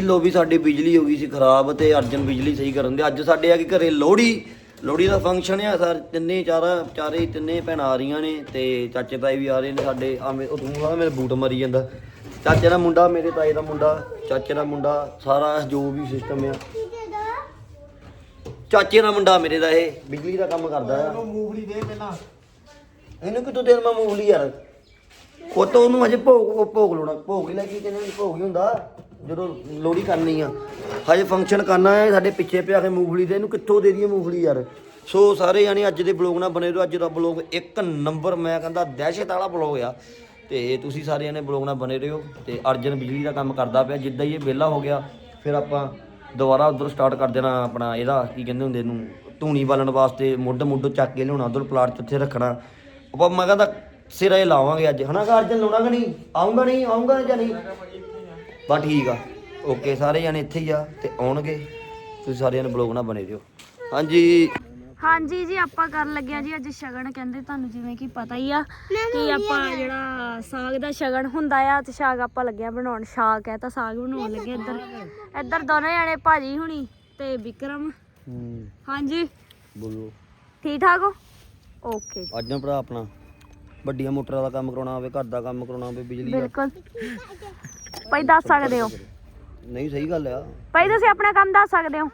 ਲੋ ਵੀ ਸਾਡੀ ਬਿਜਲੀ ਹੋ ਗਈ ਸੀ ਖਰਾਬ ਤੇ ਅਰਜਨ ਬਿਜਲੀ ਸਹੀ ਕਰਨ ਦੇ। ਅੱਜ ਸਾਡੇ ਆ ਕੇ ਘਰੇ ਲੋਹੜੀ ਲੋਹੜੀ ਦਾ ਫੰਕਸ਼ਨ ਆ ਸਰ। ਤਿੰਨੇ ਚਾਰਾ ਚਾਰੇ ਹੀ ਤਿੰਨੇ ਭੈਣਾਂ ਆ ਰਹੀਆਂ ਨੇ ਤੇ ਚਾਚੇ ਤਾਏ ਵੀ ਆ ਰਹੇ ਨੇ ਸਾਡੇ। ਆ ਮੇ ਉਹ ਤੂੰ ਆ ਮੇਰੇ ਬੂਟ ਮਰੀ ਜਾਂਦਾ। ਚਾਚੇ ਦਾ ਮੁੰਡਾ ਮੇਰੇ ਤਾਏ ਦਾ ਮੁੰਡਾ ਚਾਚੇ ਦਾ ਮੁੰਡਾ ਸਾਰਾ ਜੋ ਵੀ ਸਿਸਟਮ ਆ। ਚਾਚੇ ਦਾ ਮੁੰਡਾ ਮੇਰੇ ਦਾ ਇਹ ਬਿਜਲੀ ਦਾ ਕੰਮ ਕਰਦਾ ਆ। ਮੂੰਗਲੀ ਦੇ ਪਹਿਲਾਂ। ਇਹਨੂੰ ਕਿਤੋਂ ਦੇਣ ਮੈਂ ਮੂੰਗਲੀ ਯਾਰ? ਉਹ ਤਾਂ ਉਹਨੂੰ ਹਜੇ ਭੋਗ ਭੋਗ ਲਾਉਣਾ ਭੋਗ ਹੀ ਲੈ ਕੇ ਕਹਿੰਦੇ ਭੋਗ ਹੀ ਹੁੰਦਾ। ਜਦੋਂ ਲੋਹੜੀ ਕਰਨੀ ਆ, ਹਜੇ ਫੰਕਸ਼ਨ ਕਰਨਾ ਹੈ ਸਾਡੇ ਪਿੱਛੇ ਪਿਆ ਕੇ ਮੂੰਗਲੀ ਦੇ, ਇਹਨੂੰ ਕਿੱਥੋਂ ਦੇ ਦਈਏ ਮੂੰਗਫਲੀ ਯਾਰ? ਸੋ ਸਾਰੇ ਜਾਣੇ ਅੱਜ ਦੇ ਬਲੌਗ ਨਾਲ ਬਣੇ ਰਹੋ, ਅੱਜ ਦਾ ਬਲੌਗ ਇੱਕ ਨੰਬਰ ਮੈਂ ਕਹਿੰਦਾ ਦਹਿਸ਼ਤ ਵਾਲਾ ਬਲੌਗ ਆ। ਤੇ ਤੁਸੀਂ ਸਾਰੇ ਜਾਣੇ ਬਲੌਗ ਨਾਲ ਬਣੇ ਰਹੋ ਤੇ ਅਰਜਨ ਬਿਜਲੀ ਦਾ ਕੰਮ ਕਰਦਾ ਪਿਆ, ਜਿੱਦਾਂ ਹੀ ਇਹ ਵਿਹਲਾ ਹੋ ਗਿਆ, ਫਿਰ ਆਪਾਂ ਦੁਬਾਰਾ ਉਧਰ ਸਟਾਰਟ ਕਰ ਦੇਣਾ ਆਪਣਾ ਇਹਦਾ, ਕੀ ਕਹਿੰਦੇ ਹੁੰਦੇ ਇਹਨੂੰ, ਧੂਣੀ ਬਾਲਣ ਵਾਸਤੇ ਮੁੱਢ ਮੁੱਢ ਚੱਕ ਕੇ ਲਿਆਉਣਾ, ਉਧਰ ਪਲਾਟ 'ਚ ਉੱਥੇ ਰੱਖਣਾ। ਆਪਾਂ ਮੈਂ ਕਹਿੰਦਾ ਸਿਰੇ ਲਾਵਾਂਗੇ ਅੱਜ, ਹਨਾ ਘਰ ਅਰਜਨ, ਲਾਉਣਾ ਕਿ ਨਹੀਂ? ਆਉਂਗਾ ਨਹੀਂ ਆਉਂਗਾ ਜਾਂ ਨਹੀਂ? ਬਸ ਠੀਕ ਆ। ਓਕੇ ਸਾਰੇ ਜਾਣੇ ਇੱਥੇ ਹੀ ਆ ਤੇ ਆਉਣਗੇ। ਤੁਸੀਂ ਸਾਰੇ ਜਾਣੇ ਬਲੌਗ ਨਾਲ ਬਣੇ ਰਹੋ। ਹਾਂਜੀ। ਹਾਂਜੀ ਜੀ ਆਪਾਂ ਕਰਨ ਲੱਗੇ ਆ ਜੀ ਅੱਜ ਸ਼ਗਨ। ਕਹਿੰਦੇ ਤੁਹਾਨੂੰ ਜਿਵੇਂ ਕਿ ਪਤਾ ਹੀ ਆ ਕਿ ਆਪਾਂ ਜਿਹੜਾ ਸਾਗ ਦਾ ਸ਼ਗਨ ਹੁੰਦਾ ਆ ਤੇ ਸਾਗ ਆਪਾਂ ਲੱਗਿਆ ਬਣਾਉਣ। ਸਾਗ ਹੈ ਤਾਂ ਸਾਗ ਬਣਾਉਣ ਲੱਗੇ ਇੱਧਰ। ਇੱਧਰ ਦੋਨੇ ਜਣੇ ਭਾਜੀ ਹੁਣੀ ਤੇ ਵਿਕਰਮ। ਹਾਂਜੀ। ਬੋਲੋ। ਠੀਕ ਠਾਕ ਹੋ? ਓਕੇ ਅੱਜ ਨਾ ਭਰਾ ਆਪਣਾ ਵੱਡੀਆਂ ਮੋਟਰਾਂ ਦਾ ਕੰਮ ਕਰਾਉਣਾ ਹੋਵੇ ਘਰ ਦਾ ਕੰਮ ਕਰਾਉਣਾ ਹੋਵੇ ਬਿਜਲੀ ਦਾ। ਬਿਲਕੁਲ। ਭਾਈ ਦੱਸ ਸਕਦੇ ਹੋ? ਨਹੀਂ ਸਹੀ ਗੱਲ ਆ। ਭਾਈ ਤੁਸੀਂ ਆਪਣਾ ਕੰਮ ਦੱਸ ਸਕਦੇ ਹੋ?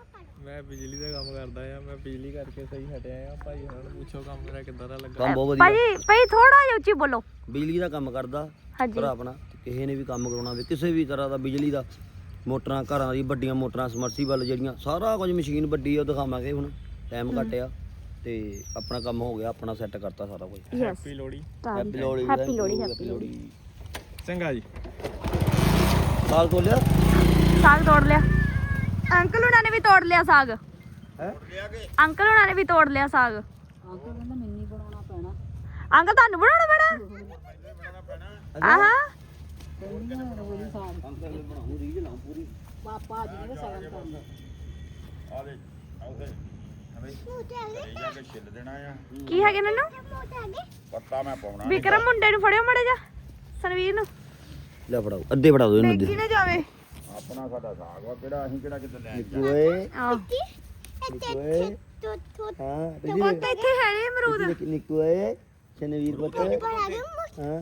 ਮੈਂ ਬਿਜਲੀ ਦਾ ਕੰਮ ਕਰਦਾ ਆ ਮੈਂ ਬਿਜਲੀ ਕਰਕੇ ਸਹੀ ਹਟਿਆ ਆ। ਭਾਈ ਨੂੰ ਪੁੱਛੋ ਕੰਮ ਮੇਰਾ ਕਿੱਦਾਂ ਦਾ ਲੱਗਾ। ਕੰਮ ਬਹੁਤ ਵਧੀਆ। ਭਾਜੀ ਭਾਈ ਥੋੜਾ ਜਿਹਾ ਉੱਚੀ ਬੋਲੋ। ਬਿਜਲੀ ਦਾ ਕੰਮ ਕਰਦਾ ਹਾਂਜੀ। ਭਰਾ ਆਪਣਾ ਕਿਸੇ ਨੇ ਵੀ ਕੰਮ ਕਰਾਉਣਾ ਹੋਵੇ ਕਿਸੇ ਵੀ ਤਰ੍ਹਾਂ ਦਾ ਬਿਜਲੀ ਦਾ ਮੋਟਰਾਂ ਘਰਾਂ ਦੀ ਵੱਡੀਆਂ ਮੋਟਰਾਂ ਸਮਰਸੀਬਲ ਜਿਹੜੀਆਂ ਸਾਰਾ ਕੁਝ ਮਸ਼ੀਨ ਵੱਡੀ ਆ ਉਹ ਦਿਖਾਵਾਂਗੇ ਹੁਣ ਟਾਈਮ ਘੱਟ ਆ ਤੇ ਆਪਣਾ ਕੰਮ ਹੋ ਗਿਆ ਆਪਣਾ ਸੈੱਟ ਕਰਤਾ ਸਾਰਾ ਕੁਝ। Yes happy Lohri happy Lohri happy Lohri happy Lohri. ਚੰਗਾ ਜੀ। ਸਾਲ ਤੋਲਿਆ ਸਾਗ ਤੋੜ ਲਿਆ। ਅੰਕਲ ਉਹਨਾਂ ਨੇ ਵੀ ਤੋੜ ਲਿਆ ਸਾਗ। ਹੈ? ਅੰਕਲ ਉਹਨਾਂ ਨੇ ਵੀ ਤੋੜ ਲਿਆ ਸਾਗ। ਅੰਕਲ ਕਹਿੰਦਾ ਮੈਨੂੰ ਹੀ ਬਣਾਉਣਾ ਪੈਣਾ? ਅੰਕਲ ਤੁਹਾਨੂੰ ਬਣਾਉਣਾ ਪੈਣਾ ਆਹਾ ਕੀ ਹੈਗੇ ਨਨੂ ਪੱਤਾ ਮੈਂ ਪਾਉਣਾ ਵਿਕਰਮ ਮੁੰਡੇ ਨੂੰ ਫੜਿਓ ਮੜੇ ਜਾ ਸੰਵੀਰ ਨੂੰ। ਲੈ ਫੜਾਓ। ਅੱਧੇ ਫੜਾ ਦਿਓ ਇਹਨੂੰ ਦੇਖੀ ਨਾ ਜਾਵੇ। ਆਪਣਾ ਸਾਡਾ ਸਾਗ ਵਾ ਕਿਹੜਾ ਅਸੀਂ ਕਿਹੜਾ ਕਿਤੇ ਲੈ ਨਿੱਕੂ ਓਏ ਆਹ। ਓਏ ਹਾਂ ਤੇ ਪੁੱਤ ਇੱਥੇ ਹੈ ਨੀ ਅਮਰੂਦ। ਨਿੱਕੂ ਨਿੱਕੂ ਓਏ ਚਨਵੀਰ ਪੁੱਤ। ਹਾਂ।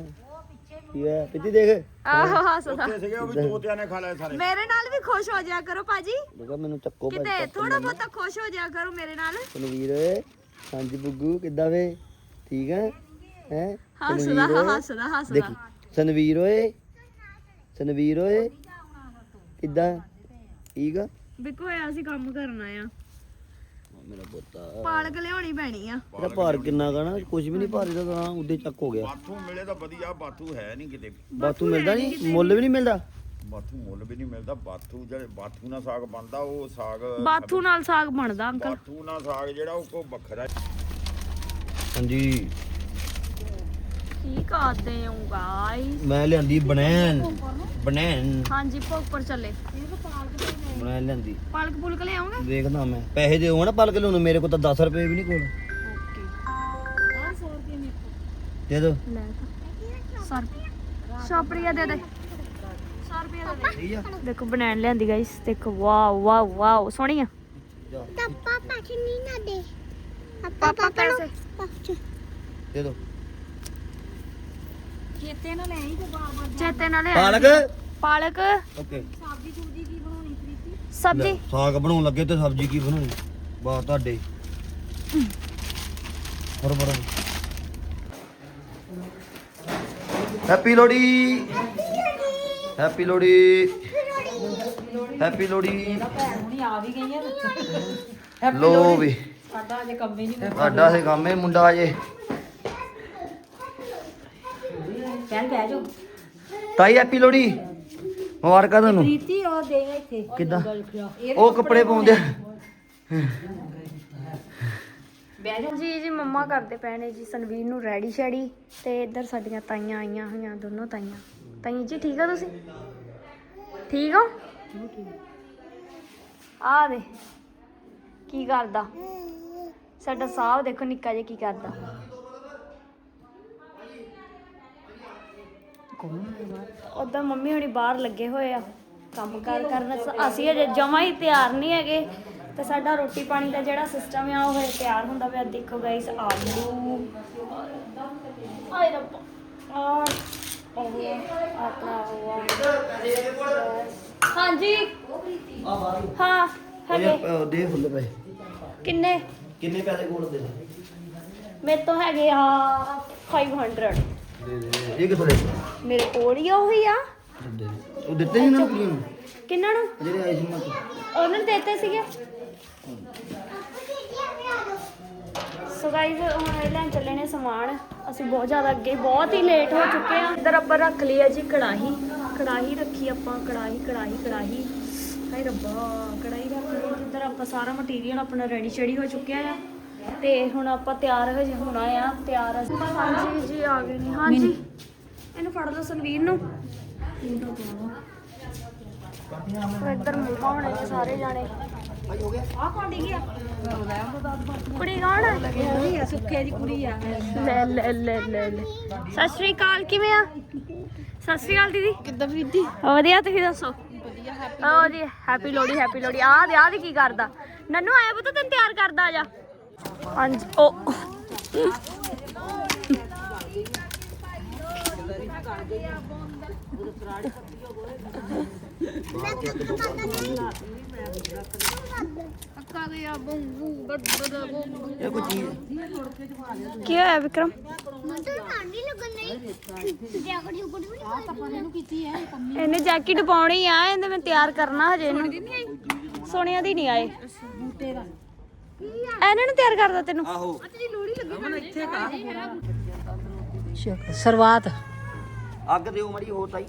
ਕੀ ਪਿੱਤੀ ਦੇਖ। ਆਹੋ ਹੱਸਦਾ ਸੀਗੇ ਉਹ ਵੀ ਤੋਤਿਆਂ ਨੇ ਖਾ ਲਏ ਸਾਰੇ। ਮੇਰੇ ਨਾਲ ਵੀ ਖੁਸ਼ ਹੋ ਜਾਇਆ ਕਰੋ ਭਾਜੀ। ਦੇਖੋ ਮੈਨੂੰ ਚੱਕੋ ਭਾਈ ਕਿਤੇ ਥੋੜਾ ਬਹੁਤਾ ਖੁਸ਼ ਹੋ ਜਾਇਆ ਕਰੋ ਮੇਰੇ ਨਾਲ। ਚਨਵੀਰ ਓਏ ਹਾਂਜੀ ਬੁੱਗੂ ਕਿੱਦਾਂ ਵੇ? ਠੀਕ ਹੈ? ਹੈ ਹੱਸਦਾ ਹੱਸਦਾ ਹੱਸਦਾ ਦੇਖੀ। ਸਨਵੀਰ ਓਏ ਸਨਵੀਰ ਓਏ ਕਿੱਦਾਂ? ਠੀਕ ਆ? ਬਿਕੋ ਹੋਇਆ ਅਸੀਂ ਕੰਮ ਕਰਨਾ ਆ। ਮੇਰਾ ਪੁੱਤਾ ਪਾਲਕ ਲਿਆਉਣੀ ਪੈਣੀ ਆ। ਇਹਦਾ ਭਾਰ ਕਿੰਨਾ ਕਹਣਾ ਕੁਝ ਵੀ ਨਹੀਂ ਭਾਰ ਇਹਦਾ ਤਾਂ ਉੱਦੇ ਚੱਕ ਹੋ ਗਿਆ। ਬਾਥੂ ਮਿਲੇ ਤਾਂ ਵਧੀਆ ਬਾਥੂ ਹੈ ਨਹੀਂ ਕਿਤੇ ਬਾਤੂ ਮਿਲਦਾ ਨਹੀਂ ਮੁੱਲ ਵੀ ਨਹੀਂ ਮਿਲਦਾ? ਬਾਥੂ ਮੁੱਲ ਵੀ ਨਹੀਂ ਮਿਲਦਾ। ਬਾਥੂ ਜਿਹੜੇ ਬਾਥੂ ਨਾਲ ਸਾਗ ਬਣਦਾ ਉਹ ਸਾਗ ਬਾਥੂ ਨਾਲ ਸਾਗ ਬਣਦਾ ਅੰਕਲ। ਬਾਥੂ ਨਾਲ ਸਾਗ ਜਿਹੜਾ ਉਹ ਕੋ ਵੱਖਰਾ ਹਾਂਜੀ। ਕੀ ਕਰਦੇ ਹੋ ਗਾਇਸ ਮੈਂ ਲਿਆਂਦੀ ਬਨੈਨ ਬਨੈਨ ਹਾਂਜੀ ਭੋਗ ਪਰ ਚੱਲੇ। ਬਨੈਨ ਲਿਆਂਦੀ। ਪਾਲਕ ਪੁਲਕ ਲਿਆਉਂਗੇ ਦੇਖਦਾ ਮੈਂ। ਪੈਸੇ ਦਿਓ ਨਾ ਪਲਕ ਲਿਆਉਣ ਮੇਰੇ ਕੋਲ ਤਾਂ 10 ਰੁਪਏ ਵੀ ਨਹੀਂ ਕੋਲ। ਦੇ ਦੋ। ਲੈ ਸਰ ਸ਼ਾਪਰੀਆ ਦੇ ਦੇ। 100 ਰੁਪਏ ਦੇ ਦੇ। ਠੀਕ ਆ। ਦੇਖੋ ਬਨਾਨ ਲਿਆਂਦੀ ਗਾਇਸ ਦੇਖੋ ਵਾਓ ਵਾਓ ਵਾਓ। ਸੋਹਣੀ ਆ ਪਾਪਾ ਪੈਸੇ। ਦੇ ਦੋ। ਚੇਤੇ ਨਾਲ ਲੈ ਚੇਤੇ ਨਾਲ ਪਾਲਕ? ਪਾਲਕ। ਓਕੇ। ਸਬਜ਼ੀ ਸਾਗ ਬਣਾਉਣ ਲੱਗੇ ਤੇ ਸਬਜ਼ੀ ਕੀ ਬਣਾਉਣੀ? ਬਾ ਤੁਹਾਡੇ। ਬਰ ਬਰ happy Lohri happy Lohri happy Lohri ਲੋ ਵੀ। ਸਾਡਾ ਅਜੇ ਕੰਮ ਹੀ ਨਹੀਂ ਸਾਡਾ ਅਜੇ ਕੰਮ ਹੀ ਮੁੰਡਾ ਅਜੇ ਚੱਲ ਬਹਿ ਤਾਈ ਹੈਪੀ ਲੋੜੀ ਮੁਬਾਰਕਾਂ ਤੁਹਾਨੂੰ। ਪ੍ਰੀਤੀ ਉਹ ਦੇ ਇੱਥੇ। ਕਿੱਦਾਂ? ਉਹ ਕੱਪੜੇ ਪਾਉਂਦੇ ਜੀ ਜੀ ਮੰਮਾ ਕਰਦੇ ਪਏ ਨੇ ਜੀ ਸਨਵੀਰ ਨੂੰ ਰੈਡੀ ਸ਼ੈਡੀ ਤੇ ਇੱਧਰ ਸਾਡੀਆਂ ਤਾਈਆਂ ਆਈਆਂ ਹੋਈਆਂ ਦੋਨੋਂ ਤਾਈਆਂ। ਤਾਈ ਜੀ ਠੀਕ ਆ ਤੁਸੀਂ? ਠੀਕ ਹੋ? ਆ ਦੇ ਕੀ ਕਰਦਾ? ਸਾਡਾ ਸਾਹ ਦੇਖੋ ਨਿੱਕਾ ਜਿਹਾ ਕੀ ਕਰਦਾ। ਉਧਰ ਮੰਮੀ ਹੁਣੀ ਬਾਹਰ ਲੱਗੇ ਹੋਏ ਆ ਕੰਮ ਕਾਰ ਕਰਨ। ਸ- ਅਸੀਂ ਅਜੇ ਜਮਾ ਹੀ ਤਿਆਰ ਨਹੀਂ ਹੈਗੇ। ਤੇ ਸਾਡਾ ਰੋਟੀ ਪਾਣੀ ਦਾ ਜਿਹੜਾ ਸਿਸਟਮ ਆ ਉਹ ਹਜੇ ਤਿਆਰ ਹੁੰਦਾ ਪਿਆ। ਦੇਖੋ ਗਾਇਸ ਆਲੂ ਆਏ ਰੱਬਾ ਆ ਉਹ ਆਪਣਾ ਉਹ ਹਾਂਜੀ ਆ। ਬਾਹਰ ਹਾਂ ਹੈਗੇ। ਦੇ ਫੁੱਲ ਪਏ। ਕਿੰਨੇ? ਕਿੰਨੇ ਪੈਸੇ ਕੋਲ ਦੇ? ਮੇਰੇ ਤੋਂ ਹੈਗੇ ਆ 500 ਦੇ ਦੇ ਇਹ ਕਿਥੋਂ ਲੈ ਮੇਰੇ ਕੋਲ ਹੀ ਆ ਉਹੀ ਆ। ਦੇ ਉਹ ਦਿੱਤੇ ਨਹੀਂ ਨਾ ਕੁੜੀਆਂ ਨੂੰ? ਕਿੰਨਾਂ ਨੂੰ? ਜਿਹੜੇ ਆਏ ਸੀ ਮੈਂ ਉਹਨਾਂ ਨੇ ਦਿੱਤੇ ਸੀਗੇ। ਸੋ ਗਾਈਜ਼ ਹੁਣ ਇਹ ਲੈਣ ਚੱਲੇ ਨੇ ਸਮਾਨ। ਅਸੀਂ ਬਹੁਤ ਜ਼ਿਆਦਾ ਅੱਗੇ ਬਹੁਤ ਹੀ ਲੇਟ ਹੋ ਚੁੱਕੇ ਆ। ਇੱਧਰ ਆਪਾਂ ਰੱਖ ਲਈ ਆ ਜੀ ਕੜਾਹੀ। ਕੜਾਹੀ ਰੱਖੀ ਆਪਾਂ ਕੜਾਹੀ ਕੜਾਹੀ ਕੜਾਹੀ। ਹਾਏ ਰੱਬਾ ਕੜਾਹੀ ਰੱਖ ਲਈ ਜਿੱਧਰ ਆਪਾਂ ਸਾਰਾ ਮਟੀਰੀਅਲ ਆਪਣਾ ਰੈਡੀ ਸ਼ੈਡੀ ਹੋ ਚੁੱਕਿਆ ਆ। ਤੇ ਹੁਣ ਆਪਾਂ ਤਿਆਰ ਹਜੇ ਹੋਣਾ ਆ ਤਿਆਰ ਅਸੀਂ ਹਾਂਜੀ ਜੀ ਆ ਗਏ ਨੇ। ਹਾਂਜੀ। ਇਹਨੂੰ ਫੜ ਲਓ ਸੰਵੀਰ ਨੂੰ। ਉਹ ਇੱਧਰ ਮੁੰਡਾ ਹੋਣੇ ਨੇ ਸਾਰੇ ਜਾਣੇ। ਭਾਈ ਹੋ ਗਿਆ ਆ ਕੌਣ ਡਿੱਗੀ ਆ ਕੁੜੀ ਕੌਣ ਆ? ਆ ਸੁੱਖੇ ਦੀ ਕੁੜੀ ਆ ਲੈ ਲੈ ਲੈ ਲੈ ਲੈ। ਸਤਿ ਸ਼੍ਰੀ ਅਕਾਲ ਕਿਵੇਂ ਆ? ਸਤਿ ਸ਼੍ਰੀ ਅਕਾਲ ਦੀਦੀ। ਕਿੱਦਾਂ ਵਧੀਆ ਤੁਸੀਂ ਦੱਸੋ? ਵਧੀਆ ਹੈਪੀ ਓ ਜੀ ਹੈਪੀ ਲੋਹੜੀ ਹੈਪੀ ਲੋਹੜੀ। ਆ ਦੇ ਆ ਦੀ ਕੀ ਕਰਦਾ? ਨੰਨੂ ਆਇਆ ਪੁੱਤ ਤੈਨੂੰ ਤਿਆਰ ਕਰਦਾ ਆ ਜਾ। ਹਾਂਜੀ ਓ ਇਹ ਕੋਈ ਚੀਜ਼ ਕੀ ਹੋਇਆ ਵਿਕਰਮ? ਇਹਨੇ ਜੈਕਟ ਪਾਉਣੀ ਆ ਇਹਨੇ ਮੈਂ ਤਿਆਰ ਕਰਨਾ ਹਜੇ ਇਹਨੂੰ। ਸੋਨੀਆ ਦੀ ਨਹੀਂ ਆਏ। ਇਹਨਾਂ ਨੂੰ ਤਿਆਰ ਕਰਦਾ ਤੈਨੂੰ। ਆਹੋ ਸ਼ੁਰੂਆਤ। ਅੱਗ ਦਿਓ ਮੜੀ ਹੋਰ ਤਾਈ।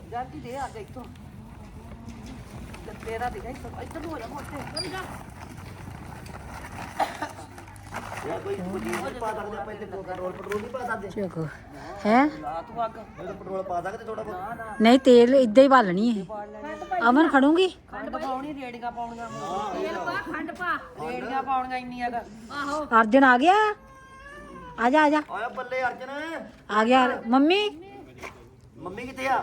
ਯਾਰ ਕੋਈ ਚੀਜ਼ ਨਹੀਂ ਪਾ ਸਕਦੇ ਆਪਾਂ ਇੱਥੇ ਪੈਟਰੋਲ ਪੈਟਰੋਲ ਨਹੀਂ ਪਾ ਸਕਦੇ। ਚੁੱਕ ਹੈ? ਇਹ ਤਾਂ ਪੈਟਰੋਲ ਪਾ ਸਕਦੇ ਥੋੜਾ ਬਹੁਤ। ਨਹੀਂ ਤੇਲ ਇਦਾਂ ਹੀ ਬਾਲਣੀ ਹੈ ਅਮਨ ਖੜੂੰਗੀ? ਅਰਜਨ ਆ ਗਿਆ? ਆ ਜਾ ਆ ਜਾ। ਆਇਆ ਬੱਲੇ ਅਰਜਨ। ਆ ਗਿਆ। ਮੰਮੀ? ਮੰਮੀ ਕਿੱਥੇ ਆ?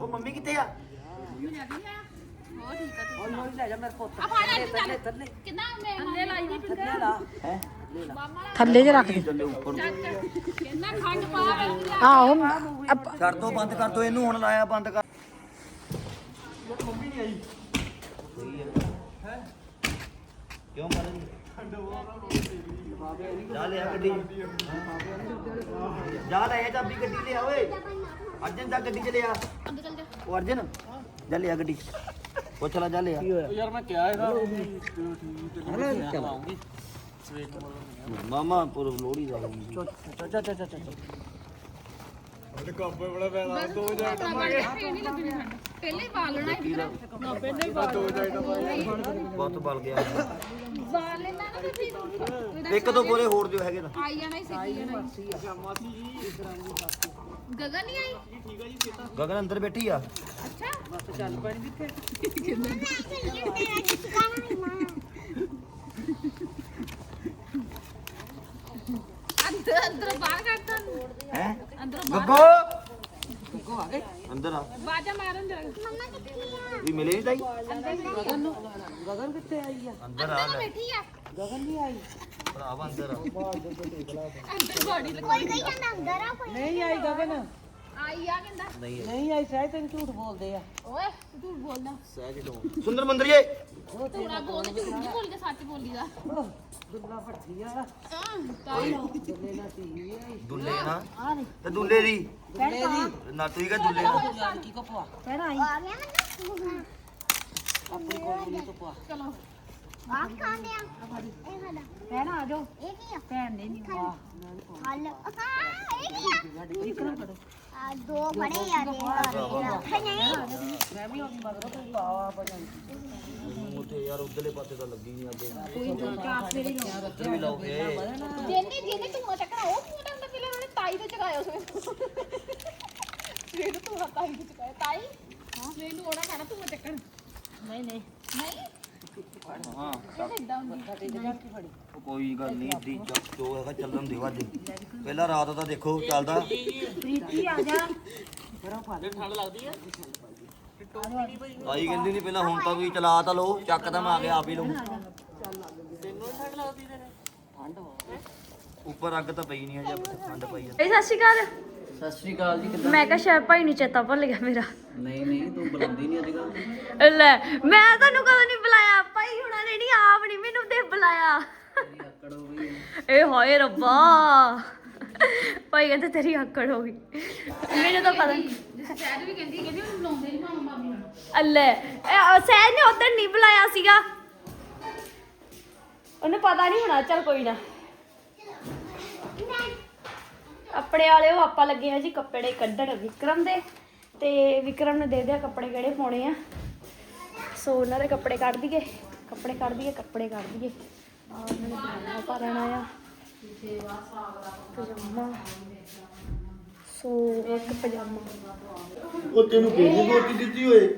ਉਹ ਮੰਮੀ ਕਿੱਥੇ ਆ? ਥੱਲੇ 'ਚ ਰੱਖ ਦੇ। ਚੱਲੇ ਉੱਪਰ ਨੂੰ। ਆਹੋ। ਅਪ- ਕਰ ਦੋ ਬੰਦ ਕਰ ਦੋ ਇਹਨੂੰ ਹੁਣ ਲਾਇਆ ਬੰਦ ਕਰ। ਕਿਉਂ ਮਾਰੇ ਜਾ? ਗੱਡੀ। ਜਾ ਲੈ ਇਹ ਚਾਬੀ ਗੱਡੀ ਲਿਆ ਓਏ। ਅਰਜਨ ਦਾ ਗੱਡੀ ਚ ਲਿਆ। ਉਹ ਅਰਜਨ ਜਾ ਲਿਆ ਗੱਡੀ ਉਹ ਚਲਾ ਜਾ ਲਿਆ। ਯਾਰ ਮੈਂ ਕਿਹਾ ਇਹਦਾ ਮਾਮਾ ਪੁਰ ਲੋੜੀ ਦਾ ਉਹਦੇ ਕਾਪੇ ਬੜਾ ਪੈਦਾ ਦੋ ਜਾਈ ਟਮਾਗੇ ਬਹੁਤ ਬਲ ਗਿਆ। ਇੱਕ ਦੋ ਬੋਲੇ ਹੋਰ ਦਿਓ ਹੈਗੇ ਤਾਂ। ਗਗਨ ਨਹੀਂ ਆਈ? ਗਗਨ ਅੰਦਰ ਬੈਠੀ ਆ। ਅੰਦਰ ਅੰਦਰ ਬਾਹਰ ਕੱਢ ਹੈ? ਅੰਦਰ ਗੱਗੋ! ਗੱਗੋ ਆ ਗਏ? ਅੰਦਰ ਆ। ਬਾਜਾ ਮਾਰਨ ਜਾ ਮੰਮਾ ਕਿੱਥੇ ਆ? ਵੀ ਮਿਲੇ ਨਹੀਂ ਤਾਈ? ਗਗਨ ਨੂੰ ਅੰਦਰ ਆ ਲੈ। ਬੈਠੀ ਆ। ਭਰਾਵਾ ਅੰਦਰ ਆ। ਅੰਦਰ ਬਾੜੀ ਕੋਈ ਕਹੀ ਜਾਂਦਾ ਅੰਦਰ ਆ ਕੋਈ। ਨਹੀਂ ਆਈ ਗਗਨ। ਆਈ ਆ ਕਹਿੰਦਾ। ਨਹੀਂ ਨਹੀਂ ਆਈ ਸਾਇ ਤੈਨੂੰ ਝੂਠ ਬੋਲਦੇ ਆ। ਓਏ ਤੂੰ ਝੂਠ ਬੋਲਦਾ। ਸਹਿਜ ਤੋਂ ਸੁੰਦਰ ਮੰਦਰੀਏ। ਤੂੰ ਨਾ ਬੋਲ ਝੂਠ ਨਹੀਂ ਬੋਲਦਾ ਸੱਚ ਬੋਲੀ ਦਾ ਦੁੱਲਾ ਫੱਟੀ ਆ। ਹਾਂ ਤਾਈ ਦੁੱਲੇ ਨਾ। ਤੇ ਦੁੱਲੇ ਦੀ। ਨਾ ਠੀਕ ਹੈ ਦੁੱਲੇ ਨਾ ਕੀ ਕੋ ਪਵਾ ਆ ਗਿਆ ਮੈਨੂੰ ਆਪਣੀ ਕੋਲ ਨਹੀਂ ਕੋ ਪਵਾ ਚਲੋ। ਆ ਖਾਂਦੇ ਆ ਇਹ ਖਾਦਾ ਭੈਣ ਆ ਜਾਓ ਇਹ ਕੀ ਆ ਭੈਣ ਨੇ ਨਹੀਂ ਪਵਾ ਹਲ ਹਾਂ ਇਹ ਕੀ ਆ ਆ ਦੋ ਬੜੇ ਆ ਦੇ ਨਹੀਂ ਮੈਂ ਵੀ ਉਹਦੀ ਮਗਰੋਂ ਤੂੰ ਪਾਵਾ ਭਜਨ ਉੱਥੇ ਯਾਰ ਉਧਰਲੇ ਪਾਸੇ ਤਾਂ ਲੱਗੀ ਨਹੀਂ ਅੱਗੇ ਉੱਧਰ ਵੀ ਲਾਓ ਇਹ ਜਿਹਨੇ ਜਿਹਨੇ ਧੂਆ ਚੱਕਣਾ ਉਹ ਕਿਉਂ ਡਰਦਾ ਪਹਿਲਾਂ ਉਹਨੇ ਤਾਈ ਤੇ ਚਗਾਇਆ ਉਸਨੇ ਸਵੇਰ ਧੂਆ ਤਾਈ ਤੇ ਚਗਾਇਆ ਤਾਈ ਹਾਂ ਸਵੇਰ ਨੂੰ ਉਹਦਾ ਖਾਣਾ ਧੂਆ ਚੱਕਣ ਨਹੀਂ ਨਹੀਂ ਨਹੀਂ। ਹਾਂ ਉਹ ਕੋਈ ਗੱਲ ਨਹੀਂ ਦੀ ਜੋ ਹੈਗਾ ਚੱਲਣ ਦਿਓ ਅੱਜ। ਪਹਿਲਾਂ ਰਾਤ ਦਾ ਦੇਖੋ ਚੱਲਦਾ। ਪ੍ਰੀਤੀ ਆ ਜਾ ਠੰਡ ਲੱਗਦੀ ਹੈ ਭਾਈ ਕਹਿੰਦੀ ਨਹੀਂ ਪਹਿਲਾਂ ਹੁਣ ਤਾਂ ਤੁਸੀਂ ਚਲਾ ਤਾਂ ਲਓ, ਚੱਕ ਤਾਂ ਮੈਂ ਆ ਗਿਆ ਆਪ ਹੀ ਲਊਂ। ਉੱਪਰ ਅੱਗ ਤਾਂ ਪਈ ਨਹੀਂ ਹਜੇ, ਠੰਡ ਪਈ ਆ। ਸਤਿ ਸ਼੍ਰੀ ਅਕਾਲ। ਸਤਿ ਸ਼੍ਰੀ ਅਕਾਲ ਜੀ ਕਿੱਦਾਂ ਮੈਂ ਕਿਹਾ ਸ਼ਾਇਦ ਭਾਈ ਨੂੰ ਚੇਤਾ ਭੁੱਲ ਗਿਆ ਮੇਰਾ। ਨਹੀਂ ਨਹੀਂ ਤੂੰ ਬੁਲਾਉਂਦੀ ਨਹੀਂ ਅੱਜ ਕੱਲ ਲੈ ਮੈਂ ਤੁਹਾਨੂੰ ਕਦੋਂ ਨਹੀਂ ਬੁਲਾਇਆ? ਭਾਈ ਹੁਣਾਂ ਨੇ ਨਹੀਂ ਆਪ ਨਹੀਂ ਮੈਨੂੰ ਦੇ ਬੁਲਾਇਆ। ਆਕੜ ਹੋ ਗਈ ਏ ਹਾਏ ਰੱਬਾ। ਭਾਈ ਕਹਿੰਦੇ ਤੇਰੀ ਆਕੜ ਹੋ ਗਈ। ਮੈਨੂੰ ਤਾਂ ਪਤਾ ਨਹੀਂ ਸਹਿਜ ਵੀ ਕਹਿੰਦੀ ਕਹਿੰਦੀ ਉਹਨੂੰ ਬੁਲਾਉਂਦੇ ਨਹੀਂ ਮਾਮਾ ਮਾਮੀ ਅੱਲੇ ਸਹਿਜ ਨੇ ਉਧਰ ਨਹੀਂ ਬੁਲਾਇਆ ਸੀਗਾ। ਉਹਨੂੰ ਪਤਾ ਨਹੀਂ ਹੋਣਾ ਚੱਲ ਕੋਈ ਨਾ। ਕੱਪੜੇ ਵਾਲੇ ਉਹ ਆਪਾਂ ਲੱਗੇ ਆ ਜੀ ਕੱਪੜੇ ਕੱਢਣ ਵਿਕਰਮ ਦੇ ਤੇ ਵਿਕਰਮ ਨੇ ਦੇ ਦਿਆ ਕੱਪੜੇ ਕਿਹੜੇ ਪਾਉਣੇ ਆ। ਸੋ ਉਹਨਾਂ ਦੇ ਕੱਪੜੇ ਕੱਢ ਦਈਏ ਕੱਪੜੇ ਕੱਢ ਦਈਏ ਕੱਪੜੇ ਕੱਢ ਦਈਏ। ਆ ਉਹਨਾਂ ਨੇ ਪਜਾਮਾ ਪਾ ਲੈਣਾ ਆ। ਪਜਾਮਾ। ਸੋ ਇੱਕ ਪਜਾਮਾ। ਉਹ ਤੈਨੂੰ ਕਿਹਦੀ ਰੋਟੀ ਦਿੱਤੀ ਓਏ?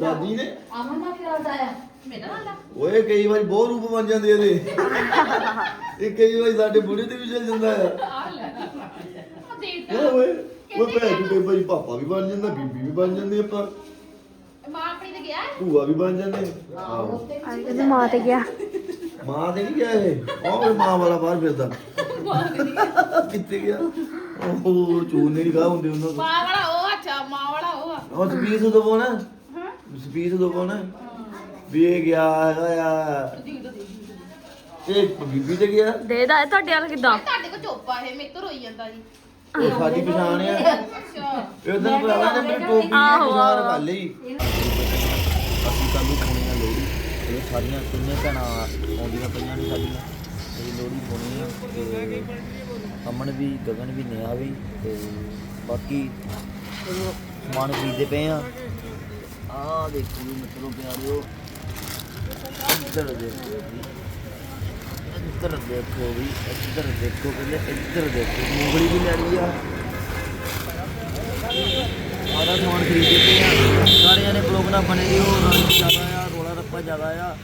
ਦਾਦੀ ਨੇ? ਅਮਨ ਦਾ ਫਿਰਦਾ ਆ ਮੇਰਾ ਵਾਲਾ ਓਏ ਕਈ ਵਾਰੀ ਬਹੁਤ ਰੂਪ ਬਣ ਜਾਂਦੇ ਇਹਦੇ। ਇਹ ਕਈ ਵਾਰੀ ਸਾਡੇ ਬੁੜੇ ਤੇ ਵੀ ਚੱਲ ਜਾਂਦਾ ਆ ਓਏ ਓਏ ਓਏ ਭੈਣ ਜੀ ਕਈ ਵਾਰੀ ਪਾਪਾ ਵੀ ਬਣ ਜਾਂਦਾ ਬੀਬੀ ਵੀ ਬਣ ਜਾਂਦੀ ਆਪਾਂ। ਮਾਂ ਆਪਣੀ ਤੇ ਗਿਆ? ਭੂਆ ਵੀ ਬਣ ਜਾਂਦੇ। ਆਹੋ ਆ ਕਹਿੰਦੇ ਮਾਂ ਤੇ ਗਿਆ। ਮਾਂ ਦੇ ਨਹੀਂ ਗਿਆ ਇਹ? ਉਹ ਮਾਂ ਵਾਲਾ ਬਾਹਰ ਫਿਰਦਾ। ਕਿੱਥੇ ਗਿਆ? ਉਹ ਚੂਨ ਨਹੀਂ ਗਾ ਹੁੰਦੇ ਉਹਨਾਂ ਮਾਂ ਵਾਲਾ ਉਹ ਅੱਛਾ ਮਾਂ ਵਾਲਾ ਉਹ ਆ। ਉਹ ਸਪੀਸ ਦਬੋ ਨਾ? ਸਪੀਸ ਦਬੋ ਨਾ? ਵੀ ਇਹ ਗਿਆ ਹੈਗਾ ਆ ਇਹ ਬੀਬੀ ਤੇ ਗਿਆ। ਦੇ ਦਾ ਤੁਹਾਡੇ ਵਾਲ ਕਿਦਾਂ? ਤੁਹਾਡੇ ਕੋ ਚੋਪਾ ਇਹ ਮੇਰੇ ਤੋਂ ਰੋਈ ਜਾਂਦਾ ਜੀ ਉਹ ਸਾਡੀ ਪਛਾਣ ਆ। ਇਹ ਉਦੋਂ ਭਰਾਵਾ ਨੇ ਮੇਰੀ ਟੋਪੀ ਦੀ ਪਛਾਣ ਕਰ ਲਈ। ਅਸੀਂ ਕੱਲ ਨੂੰ ਪਾਉਣੀ ਆ ਲੋਹੜੀ। ਇਹ ਸਾਰੀਆਂ ਕਿੰਨੇ ਭੈਣਾਂ ਆਉਂਦੀਆਂ ਪਈਆਂ ਨੇ ਸਾਡੀਆਂ। ਇਹ ਲੋਹੜੀ ਪਾਉਣੀ ਆ ਤੇ ਅਮਨ ਵੀ ਗਗਨ ਵੀ ਨਿਆ ਵੀ ਤੇ ਬਾਕੀ ਸਮਾਨ ਖਰੀਦਦੇ ਪਏ ਆ। ਆ ਦੇਖੋ ਜੀ ਮਿੱਤਰੋ ਪਿਆਰਿਓ। ਇੱਧਰ ਦੇਖੋ ਜੀ। ਇੱਧਰ ਦੇਖੋ ਵੀ, ਇੱਧਰ ਦੇਖੋ ਕਹਿੰਦੇ ਇੱਧਰ ਦੇਖੋ, ਮੂੰਗਲੀ ਵੀ ਲੈਣੀ ਆ। ਸਾਰਾ ਸਮਾਨ ਖਰੀਦੇ ਪਏ ਆ। ਸਾਰਿਆਂ ਨੇ ਪ੍ਰੋਗਰਾਮ ਬਣੇ ਜੀ ਰੌਣਕ ਜ਼ਿਆਦਾ ਆ, ਰੋਲਾ ਰੱਪਾ ਜ਼ਿਆਦਾ ਆ।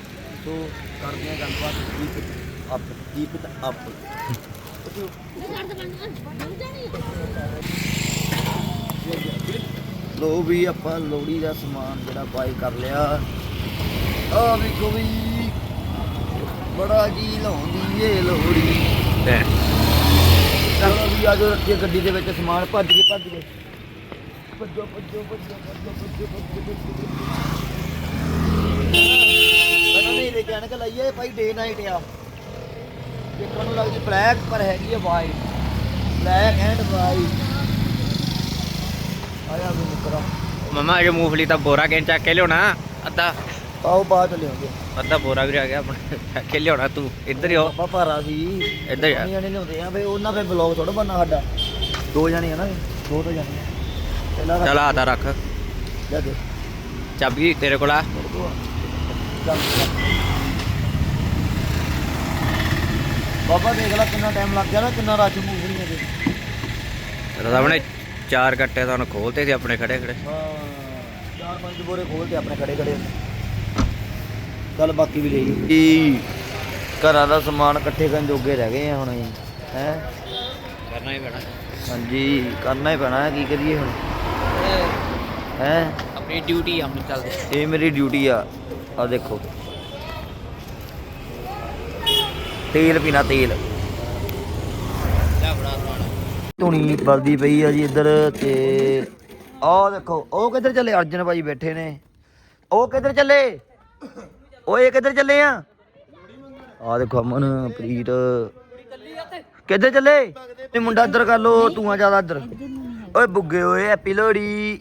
ਸੋ, ਕਰਦੇ ਆ ਗੱਲਬਾਤ ਕੀਪ ਅਪ ਕੀਪ ਅਪ ਲੋ ਵੀ ਆਪਾਂ ਲੋੜੀ ਦਾ ਸਮਾਨ ਜਿਹੜਾ ਬਾਈ ਕਰ ਲਿਆ। ਆ ਵੇਖੋ ਵੀ। ਬੜਾ ਜੀ ਲਾਉਂਦੀ ਏ ਲੋੜੀ ਚਲੋ ਵੀ ਆਜੋ ਰੱਖੀਏ ਗੱਡੀ ਦੇ ਵਿੱਚ ਸਮਾਨ ਭੱਜ ਕੇ ਭੱਜ ਕੇ ਭੱਜੋ ਭੱਜੋ ਭੱਜੋ ਭੱਜੋ ਭੱਜੋ ਭੱਜੋ ਭੱਜੋ। ਮੈਂ ਨਹੀਂ ਲੈ ਕੇ ਆਣ ਕੇ ਲਈਏ ਭਾਈ ਡੇ ਨਾਈਟ ਆ। ਦੇਖਣ ਨੂੰ ਲੱਗਦੀ ਬਲੈਕ ਪਰ ਹੈਗੀ ਹੈ ਵਾਈਟ ਬਲੈਕ ਐਂਡ ਵਾਈਟ ਆਇਆ ਵੀ ਨਿਕਰਾ ਮਮਾ ਇਹ ਮੂੰਗਫਲੀ ਤਾਂ ਬੋਰਾ ਕੇ ਚੱਕ ਕੇ ਲਿਆਉਣਾ ਅੱਧਾ। ਆਓ ਬਾਅਦ ਚ ਲਿਆਉਂਦੇ। ਅੱਧਾ ਬੋਰਾ ਵੀ ਰਹਿ ਗਿਆ ਆਪਣੇ। ਕੇ ਲਿਆਉਣਾ ਤੂੰ ਇੱਧਰ ਹੀ ਹੋ ਆਪਾਂ ਭਾਰਾ ਸੀ। ਇੱਧਰ ਹੀ ਆ। ਜਣੇ ਲਿਆਉਂਦੇ ਆ ਬਈ ਉਹਨਾਂ ਫੇ ਬਲੌਗ ਥੋੜਾ ਬਣਨਾ ਸਾਡਾ। ਦੋ ਜਣੇ ਆ ਨਾ ਇਹ, ਦੋ ਤੋਂ ਜਣੇ ਆ। ਪਹਿਲਾਂ ਰੱਖ ਚਲ ਆਦਾ ਰੱਖ। ਲੈ ਦੇ। ਚਾਬੀ ਤੇਰੇ ਕੋਲ ਆ। ਚੱਲ ਚੱਲ। ਬਾਬਾ ਦੇਖ ਲੈ ਕਿੰਨਾ ਟਾਈਮ ਲੱਗ ਗਿਆ ਨਾ ਕਿੰਨਾ ਰਸ਼ ਮੂਵੀਆਂ ਦੇ ਸਾਹਮਣੇ ਚਾਰ ਕੱਟੇ ਤੁਹਾਨੂੰ ਖੋਲਤੇ ਸੀ ਆਪਣੇ ਖੜੇ ਖੜੇ। ਹਾਂ ਚਾਰ ਪੰਜ ਬੋਰੇ ਖੋਲ ਤੇ ਆਪਣੇ ਖੜੇ ਖੜੇ। ਚੱਲ ਬਾਕੀ ਵੀ ਲੈ ਜੀ ਘਰਾਂ ਦਾ ਸਮਾਨ ਇਕੱਠੇ ਕਰਨ ਜੋਗੇ ਰਹਿ ਗਏ ਆ ਹੁਣ ਅਸੀਂ ਹੈ? ਕਰਨਾ ਹੀ ਪੈਣਾ। ਹਾਂਜੀ ਕਰਨਾ ਹੀ ਪੈਣਾ ਹੈ ਕੀ ਕਰੀਏ ਹੁਣ? ਹੈ? ਆਪਣੀ ਡਿਊਟੀ ਆ ਹੁਣ ਚੱਲਦੇ। ਇਹ ਮੇਰੀ ਡਿਊਟੀ ਆ। ਆ ਦੇਖੋ। ਤੇਲ ਪੀਣਾ ਤੇਲ। ਲੈ ਬੜਾ ਸਮਾਨ ਧੁਣੀ ਬਲਦੀ ਪਈ ਆ ਜੀ ਇੱਧਰ ਤੇ ਆਹ ਦੇਖੋ ਉਹ ਕਿੱਧਰ ਚੱਲੇ? ਅਰਜਨ ਭਾਈ ਬੈਠੇ ਨੇ। ਉਹ ਕਿੱਧਰ ਚੱਲੇ? ਓਏ ਕਿੱਧਰ ਚੱਲੇ ਆ? ਆਹ ਦੇਖੋ ਅਮਨ ਪ੍ਰੀਤ। ਕਿੱਧਰ ਚੱਲੇ? ਤੇ ਮੁੰਡਾ ਇੱਧਰ ਕਰ ਲੋ ਤੂੰ ਆ ਜ਼ਿਆਦਾ ਇੱਧਰ। ਓਏ ਬੁੱਗੇ ਓਏ happy Lohri.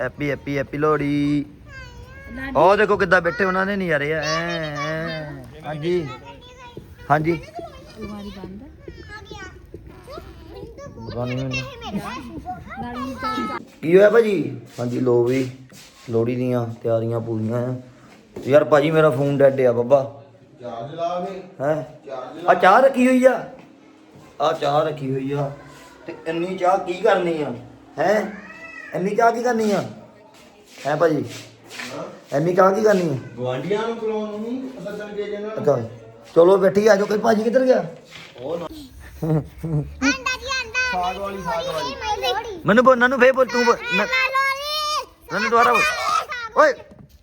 Happy happy happy Lohri. ਉਹ ਦੇਖੋ ਕਿੱਦਾਂ ਬੈਠੇ ਉਹਨਾਂ ਨੇ ਨਜ਼ਾਰੇ ਆ ਐਂ, ਹਾਂਜੀ। ਹਾਂਜੀ। ਦੁਕਾਨ ਨਹੀਂ ਕੀ ਹੋਇਆ ਭਾਜੀ? ਹਾਂਜੀ ਲੋ ਵੀ ਲੋੜੀ ਦੀਆਂ ਤਿਆਰੀਆਂ ਪੂਰੀਆਂ ਆ। ਯਾਰ ਭਾਜੀ ਮੇਰਾ ਫੋਨ ਡੈਡ ਆ ਬੱਬਾ। ਚਾਰਜ ਲਾ ਕੇ ਹੈ? ਆ ਚਾਹ ਰੱਖੀ ਹੋਈ ਆ। ਆ ਚਾਹ ਰੱਖੀ ਹੋਈ ਆ। ਤੇ ਇੰਨੀ ਚਾਹ ਕੀ ਕਰਨੀ ਆ? ਹੈ? ਇੰਨੀ ਚਾਹ ਕੀ ਕਰਨੀ ਆ? ਹੈ ਭਾਜੀ? ਇੰਨੀ ਚਾਹ ਕੀ ਕਰਨੀ ਆ? ਗਵਾਂਡੀਆਂ ਨੂੰ ਕਰਾਉਣ ਨੂੰ ਨਹੀਂ ਪਤਾ ਚੱਲ ਗਿਆ ਜਨਾ ਅੱਛਾ। ਚਲੋ ਬੈਠੀ ਆ ਜਾਓ ਕੋਈ ਭਾਜੀ ਕਿੱਧਰ ਗਿਆ? ਆਂਡਾ ਜੀ ਆਂਡਾ ਸਾਗ ਵਾਲੀ ਸਾਗ ਵਾਲੀ। ਮੈਨੂੰ ਬੋਲ ਨੂੰ ਫੇਰ ਬੋਲ ਤੂੰ ਬੋਲ- ਨੰਨੂ ਦੁਬਾਰਾ ਬੋਲ। ਓਏ।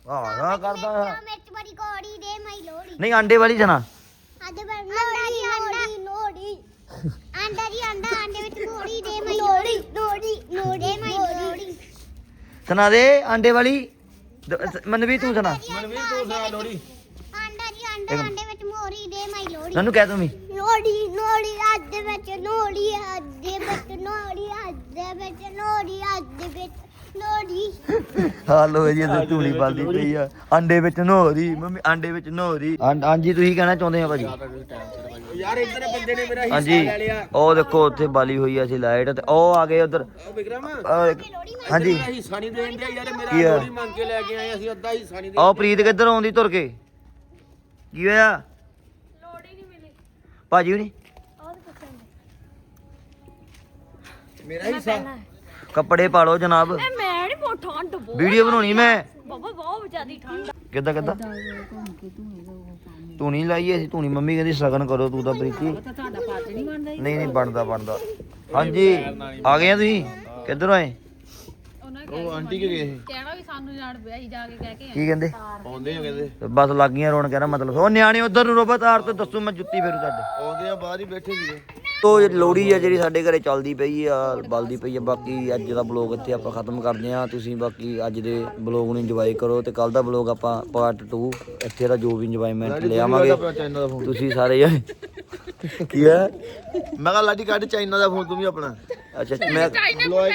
ਆ ਨਾ ਕਰਦਾ ਆ। ਮਿਰਚ ਬੜੀ ਕੋੜੀ ਦੇ ਮਾਈ ਲੋੜੀ ਨਹੀਂ ਆਂਡੇ ਵਾਲੀ ਜਨਾ ਅੱਜ ਬਰ ਨੋੜੀ ਨੋੜੀ ਨੋੜੀ ਆਂਡਾ ਜੀ ਆਂਡਾ ਆਂਡੇ ਵਿੱਚ ਨੋੜੀ ਦੇ ਮਾਈ ਲੋੜੀ ਨੋੜੀ ਨੋੜੀ ਮਾਈ ਲੋੜੀ ਸੁਣਾ ਦੇ ਆਂਡੇ ਵਾਲੀ। ਮਨਵੀਰ ਤੂੰ ਸੁਣਾ। ਮਨਵੀਰ ਤੂੰ ਸੁਣਾ ਲੋੜੀ ਆਂਡਾ ਜੀ ਆਂਡਾ ਆਂਡੇ ਵਿੱਚ ਮੋਰੀ ਦੇ ਮਾਈ ਲੋੜੀ ਨੰਨੂ ਕਹਿ ਤੂੰ ਵੀ। ਨੋੜੀ ਨੋੜੀ ਅੱਜ ਦੇ ਵਿੱਚ ਨੋੜੀ ਅੱਜ ਦੇ ਵਿੱਚ ਨੋੜੀ ਅੱਜ ਦੇ ਵਿੱਚ ਨੋੜੀ ਅੱਜ ਦੇ ਜੀ ਇੱਧਰ ਧੂੜੀ ਬਲਦੀ ਪਈ ਆ। ਆਂਡੇ ਵਿੱਚ ਨੋਰੀ ਮੰਮੀ ਆਂਡੇ ਵਿੱਚ ਨੋਰੀ। ਹਾਂ- ਹਾਂਜੀ ਤੁਸੀਂ ਕਹਿਣਾ ਚਾਹੁੰਦੇ ਆ ਭਾਜੀ? ਯਾਰ ਇੱਧਰ ਬੰਦੇ ਨੇ ਮੇਰਾ ਹਾਂਜੀ। ਉਹ ਦੇਖੋ ਉੱਥੇ ਬਾਲੀ ਹੋਈ ਆ ਸੀ ਲਾਈਟ ਤੇ। ਉਹ ਆ ਗਏ ਉਧਰ। ਵਿਕਰਮ ਹਾਂਜੀ। ਹਿੱਸਾ ਨਹੀਂ ਦੇਣ ਦੇ ਯਾਰ ਮੇਰਾ ਕੀ ਆ? ਲੋੜੀ ਮੰਗ ਕੇ ਲੈ ਕੇ ਆਏ ਅਸੀਂ ਅੱਧਾ ਹਿੱਸਾ ਨਹੀਂ ਉਹ ਪ੍ਰੀਤ ਕਿੱਧਰ ਆਉਂਦੀ ਤੁਰ ਕੇ? ਕੀ ਹੋਇਆ? ਲੋੜੀ ਨਹੀਂ ਮਿਲੀ। ਭਾਜੀ ਹੁਣੀ? ਮੇਰਾ ਹਿੱਸਾ। ਕੱਪੜੇ ਪਾ ਲਓ ਜਨਾਬ। ਮੈਂ ਨਹੀਂ ਬਹੁਤ ਠੰਡ ਬਹੁਤ ਵੀਡੀਓ ਬਣਾਉਣੀ ਮੈਂ। ਬਾਬਾ ਬਹੁਤ ਜ਼ਿਆਦੀ ਠੰਡ ਕਿੱਦਾਂ ਕਿੱਦਾਂ? ਤੂੰ ਨਹੀਂ ਲਾਈ ਅਸੀਂ ਤੂੰ ਨਹੀਂ। ਮੰਮੀ ਕਹਿੰਦੀ ਸਗਨ ਕਰੋ ਤੂੰ ਤਾਂ ਪ੍ਰੀਤੀ। ਨਹੀਂ ਨਹੀਂ ਨਹੀਂ ਬਣਦਾ ਬਣਦਾ। ਹਾਂਜੀ ਆ ਗਏ ਆ ਤੁਸੀਂ? ਕਿੱਧਰੋਂ ਆਏ? ਉਹ ਆਂਟੀ ਕੇ ਗਏ ਕਹਿਣਾ ਵੀ ਸਾਨੂੰ ਜਾਣ ਪਿਆ ਅਸੀਂ ਜਾ ਕੇ ਕਹਿ ਕੇ ਕੀ ਕਹਿੰਦੇ? ਆਉਂਦੇ ਆ ਕਹਿੰਦੇ। ਬਸ ਲੱਗ ਗਈਆਂ ਰੋਣ ਕਹਿਣਾ ਮਤਲਬ। ਉਹ ਨਿਆਣੇ ਉਧਰ ਨੂੰ ਰੋਬਾ ਤਾਰ ਤੋਂ ਦੱਸੋ ਮੈਂ ਜੁੱਤੀ ਫੇਰੂ ਤੁਹਾਡੇ। ਆਉਂਦੇ ਆ ਬਾਹਰ ਹੀ ਬੈਠੇ ਸੀਗੇ। ਤੋ ਲੋੜੀ ਆ ਜਿਹੜੀ ਸਾਡੇ ਘਰੇ ਚੱਲਦੀ ਪਈ ਆ ਬਲਦੀ ਪਈ ਆ ਬਾਕੀ ਅੱਜ ਦਾ ਬਲੌਗ ਇੱਥੇ ਆਪਾਂ ਖਤਮ ਕਰਦੇ ਆ ਤੁਸੀਂ ਬਾਕੀ ਅੱਜ ਦੇ ਬਲੌਗ ਨੂੰ ਇੰਜੋਏ ਕਰੋ ਤੇ ਕੱਲ ਦਾ ਬਲੌਗ ਆਪਾਂ ਪਾਰਟ 2 ਇੱਥੇ ਦਾ ਜੋ ਵੀ ਇੰਜੋਇਮੈਂਟ ਲੈ ਆਵਾਂਗੇ। ਚਾਈਨਾ ਦਾ ਫੋਨ ਤੁਸੀਂ ਸਾਰੇ ਜਣੇ। ਕੀ ਹੈ? ਮੈਂ ਕਿਹਾ ਲਾਡੀ ਕੱਢ ਚਾਈਨਾ ਦਾ ਫੋਨ ਤੂੰ ਵੀ ਆਪਣਾ। ਅੱਛਾ ਮੈਂ